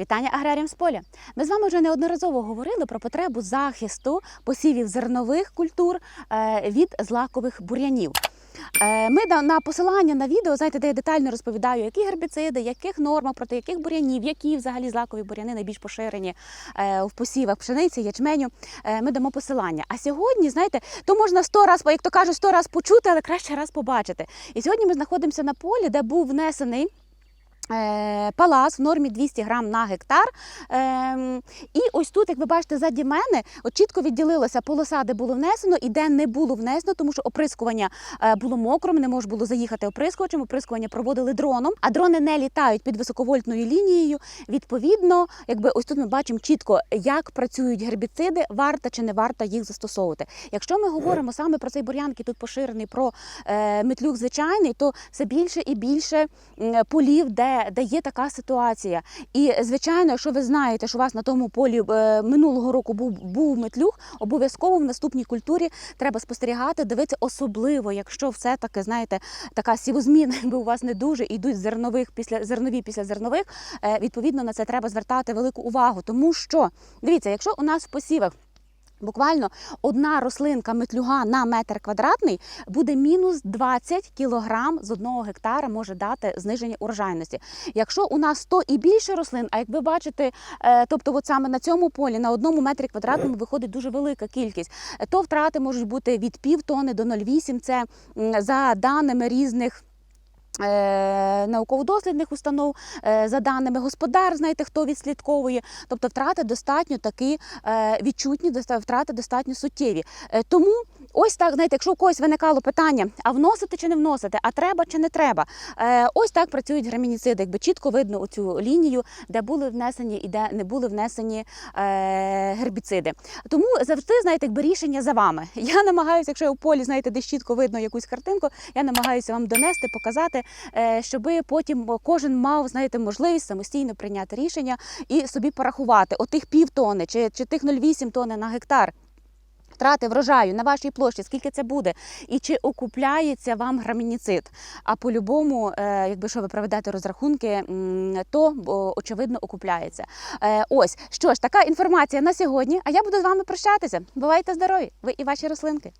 Вітання аграріям з поля. Ми з вами вже неодноразово говорили про потребу захисту посівів зернових культур е, від злакових бур'янів. Е, Ми на посилання на відео, знаєте, де я детально розповідаю, які гербіциди, яких нормах, проти яких бур'янів, які взагалі злакові бур'яни найбільш поширені е, в посівах пшениці, ячменю. Ми дамо посилання. А сьогодні, знаєте, то можна сто раз, як то кажуть, сто раз почути, але краще раз побачити. І сьогодні ми знаходимося на полі, де був внесений. Е, Палас в нормі 200 грам на гектар. Ем, і ось тут, як ви бачите, ззаді мене от чітко відділилася полоса, де було внесено і де не було внесено, тому що оприскування е, було мокрим, не можна було заїхати оприскувачем. Оприскування проводили дроном, а дрони не літають під високовольтною лінією. Відповідно, якби ось тут ми бачимо чітко, як працюють гербіциди, варто чи не варто їх застосовувати. Якщо ми говоримо саме про цей бур'ян, який тут поширений, про е, метлюк звичайний, то все більше і більше полів, де, де є така ситуація. І звичайно, якщо ви знаєте, що у вас на тому полі е, минулого року був, був метлюг, обов'язково в наступній культурі треба спостерігати, дивитися, особливо, якщо все таки знаєте, така сівозміна, якби у вас не дуже йдуть зернових після зернові після зернових. е, Відповідно на це треба звертати велику увагу, тому що дивіться, якщо у нас в посівах. Буквально одна рослинка метлюга на метр квадратний буде мінус 20 кілограм з одного гектара може дати зниження урожайності. Якщо у нас 100 і більше рослин, а як ви бачите, тобто от саме на цьому полі на одному метрі квадратному виходить дуже велика кількість, то втрати можуть бути від пів тони до 0,8. Це за даними різних. Е, Науково-дослідних установ е, за даними господар, знаєте, хто відслідковує. Тобто втрати достатньо такі е, відчутні, втрати достатньо суттєві. Тому ось так, знаєте, якщо у когось виникало питання, а вносити чи не вносити, а треба чи не треба. Ось так працюють гермініциди, якби чітко видно оцю лінію, де були внесені і де не були внесені гербіциди. Тому завжди, знаєте, якби рішення за вами. Я намагаюся, якщо я у полі, знаєте, десь чітко видно якусь картинку, я намагаюся вам донести, показати, щоб потім кожен мав, знаєте, можливість самостійно прийняти рішення і собі порахувати отих півтони чи, чи тих 0,8 тонни на гектар. Втрати врожаю на вашій площі, скільки це буде, і чи окупляється вам грамініцид. А по-любому, е, якби що ви проведете розрахунки, то очевидно окупляється. Е, Ось що ж, така інформація на сьогодні. А я буду з вами прощатися. Бувайте здорові! Ви і ваші рослинки.